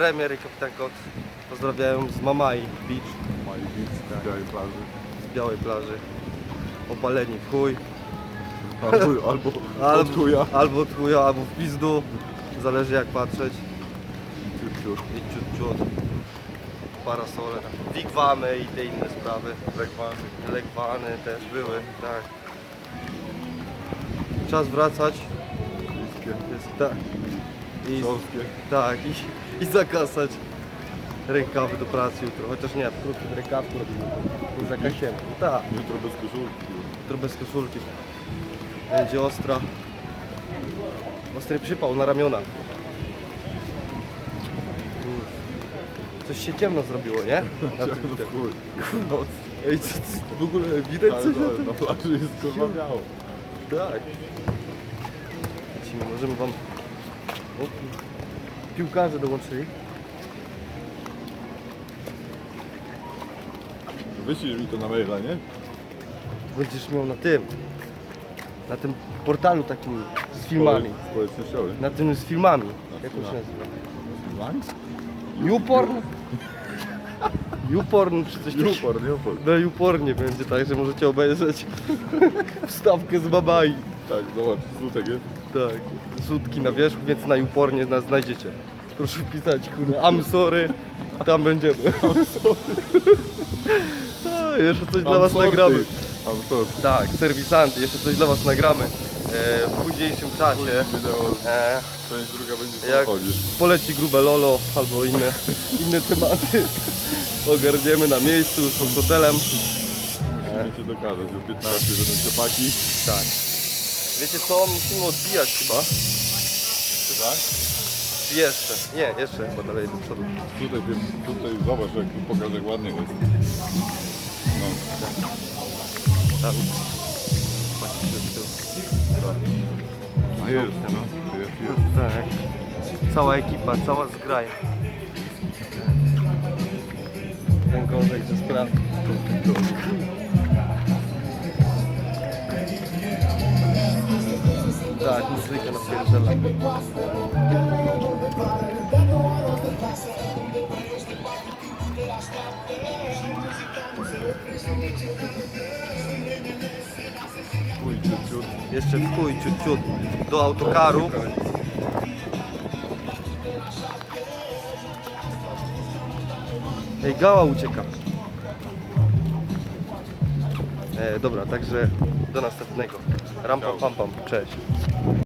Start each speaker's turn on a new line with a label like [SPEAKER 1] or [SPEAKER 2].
[SPEAKER 1] premier i kapitan Kot pozdrawiają z Mamai Beach
[SPEAKER 2] Mali Beach, białej plaży.
[SPEAKER 1] z białej plaży. Opaleni w chuj.
[SPEAKER 2] Albo, albo od chuja.
[SPEAKER 1] albo od chuja, albo w pizdu. Zależy jak patrzeć.
[SPEAKER 2] Ciut, ciut.
[SPEAKER 1] I ciut ciut. Parasole, wigwamy i te inne sprawy.
[SPEAKER 2] Legwany.
[SPEAKER 1] Legwany też były, tak. Czas wracać.
[SPEAKER 2] Niskie.
[SPEAKER 1] Jest, tak. I,
[SPEAKER 2] Śląskie.
[SPEAKER 1] tak, i, i zakasać rękawy do pracy jutro. Chociaż nie, w krótkich rękawku robimy. Zakasiemy. Tak,
[SPEAKER 2] Jutro bez koszulki.
[SPEAKER 1] jutro bez koszulki. Będzie ostra. Ostry przypał na ramiona. Coś się ciemno zrobiło, nie? Na tym,
[SPEAKER 2] chuj.
[SPEAKER 1] Ej, co, co, w ogóle widać
[SPEAKER 2] Ale
[SPEAKER 1] coś na tym?
[SPEAKER 2] na plaży jest kurwa biało.
[SPEAKER 1] Tak. Lecimy, możemy wam... Piłkarze dołączyli.
[SPEAKER 2] Wyślij mi to na maila, nie?
[SPEAKER 1] Będziesz miał na tym. Na tym portalu takim z filmami.
[SPEAKER 2] Społecznościowy.
[SPEAKER 1] Na tym z filmami. Jak on się nazywa?
[SPEAKER 2] Filmami?
[SPEAKER 1] YouPorn? YouPorn czy coś takiego.
[SPEAKER 2] Newport, Newport.
[SPEAKER 1] Na YouPornie będzie tak, że możecie obejrzeć wstawkę z Babai.
[SPEAKER 2] Tak, zobacz, słutek jest.
[SPEAKER 1] Tak, sutki na wierzchu, więc na Upornie nas znajdziecie. Proszę wpisać, kurde, I'm sorry, tam będziemy. A, jeszcze coś dla was nagramy.
[SPEAKER 2] To.
[SPEAKER 1] Tak, serwisanty, jeszcze coś dla was nagramy e, w późniejszym czasie.
[SPEAKER 2] Wideo,
[SPEAKER 1] E,
[SPEAKER 2] część druga będzie
[SPEAKER 1] jak poleci grube lolo albo inne, inne tematy, ogarniemy na miejscu z hotelem.
[SPEAKER 2] Musimy się dokazać, że 15 będą chłopaki.
[SPEAKER 1] Tak. Wiecie co, musimy odbijać chyba.
[SPEAKER 2] Tak?
[SPEAKER 1] Czy jeszcze? Nie, jeszcze chyba dalej do przodu.
[SPEAKER 2] Tutaj, tutaj zobacz jak tu pokażę ładnie jest. No,
[SPEAKER 1] Tam. Patrzcie tyłu.
[SPEAKER 2] a jest, no. Jest, jest.
[SPEAKER 1] Tak. Cała ekipa, cała zgraja. Ten gążek ze sprawy. Tak, muzyka napierdziela.
[SPEAKER 2] Mój ciut.
[SPEAKER 1] Jeszcze w ciut, ciut. Do autokaru. Ej, gała ucieka. E, dobra, także do następnego. Ram pam pam. Cześć.